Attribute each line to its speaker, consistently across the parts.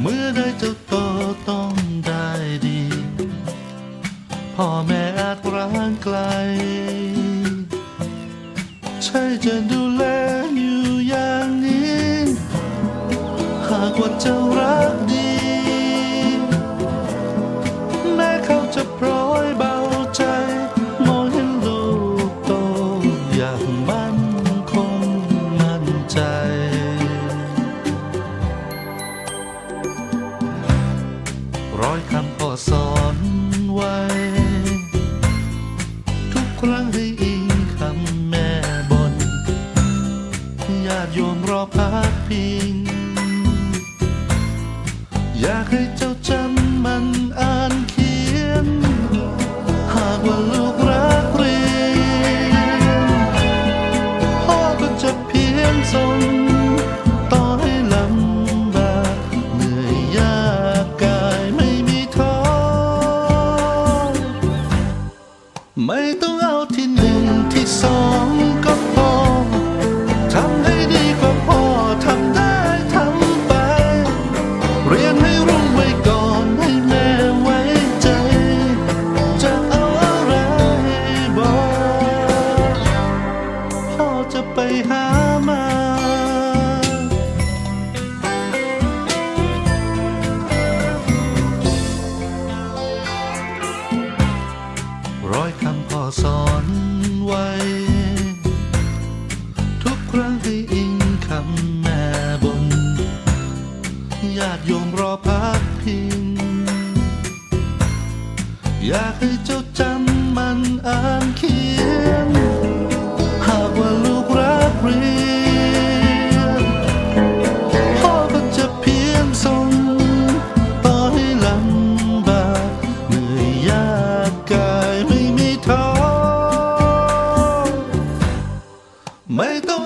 Speaker 1: เมื่อได้เจ้าโตต้องได้ดี พ่อแม่อาจร้างไกล ใช่จะดูแลอยู่อย่างนี้ หากว่าเจ้ารักาติโยมรอพักพิง อยากให้เจ้าจำมันอ่านเขียน หากว่าลูกรักเรียนพ่อก็จะเพียงส่ง จะไปหามาร้อยคำพ่อสอนไว้ ทุกครั้งให้อิงคำแม่บนญาติโยมรอพักพิง อยากให้เจ้าจำมันอ่านเขียน ไม่ต้อ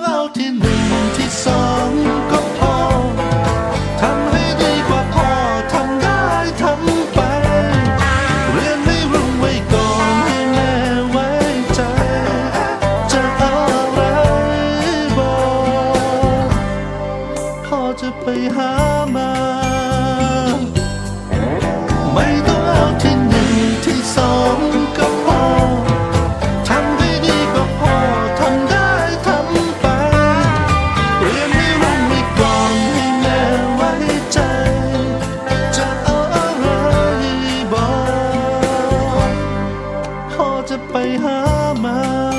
Speaker 1: 他们